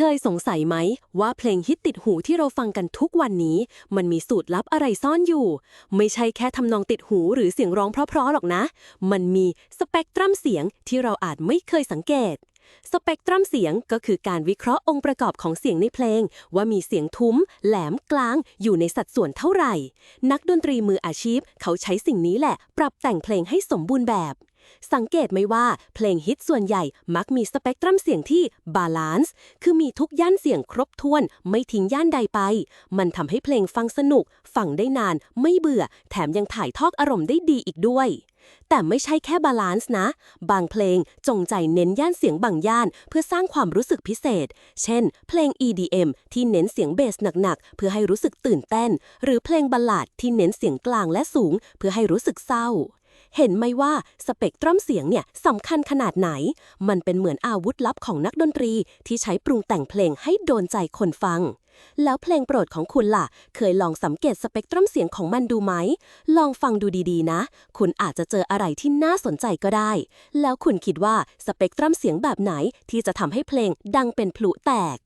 เคยสงสัยไหม ว่าเพลงฮิตติดหูที่เราฟังกันทุกวันนี้ มันมีสูตรลับอะไรซ่อนอยู่ ไม่ใช่แค่ทำนองติดหูหรือเสียงร้องเพราะๆหรอกนะ มันมีสเปกตรัมเสียงที่เราอาจไม่เคยสังเกตสเปกตรัมเสียงก็คือการวิเคราะห์องค์ประกอบของเสียงในเพลง ว่ามีเสียงทุ้ม แหลมกลางอยู่ในสัดส่วนเท่าไหร่ นักดนตรีมืออาชีพเขาใช้สิ่งนี้แหละ ปรับแต่งเพลงให้สมบูรณ์แบบ สังเกตไหมว่าเพลงฮิตส่วนใหญ่มักมีสเปกตรัมเสียงที่บาลานซ์ คือมีทุกย่านเสียงครบถ้วน ไม่ทิ้งย่านใดไป มันทำให้เพลงฟังสนุก ฟังได้นาน ไม่เบื่อ แถมยังถ่ายทอดอารมณ์ได้ดีอีกด้วย แต่ไม่ใช่แค่บาลานซ์นะ บางเพลงจงใจเน้นย่านเสียงบางย่าน เพื่อสร้างความรู้สึกพิเศษ เช่น เพลง EDM ที่เน้นเสียงเบสหนักๆ เพื่อให้รู้สึกตื่นเต้น หรือเพลงบัลลาดที่เน้นเสียงกลางและสูง เพื่อให้รู้สึกเศร้า เห็นไหมว่าสเปกตรัมเสียงเนี่ยสำคัญขนาดไหน มันเป็นเหมือนอาวุธลับของนักดนตรีที่ใช้ปรุงแต่งเพลงให้โดนใจคนฟัง แล้วเพลงโปรดของคุณล่ะ เคยลองสังเกตสเปกตรัมเสียงของมันดูไหม ลองฟังดูดีๆนะ คุณอาจจะเจออะไรที่น่าสนใจก็ได้ แล้วคุณคิดว่าสเปกตรัมเสียงแบบไหนที่จะทำให้เพลงดังเป็นพลุแตก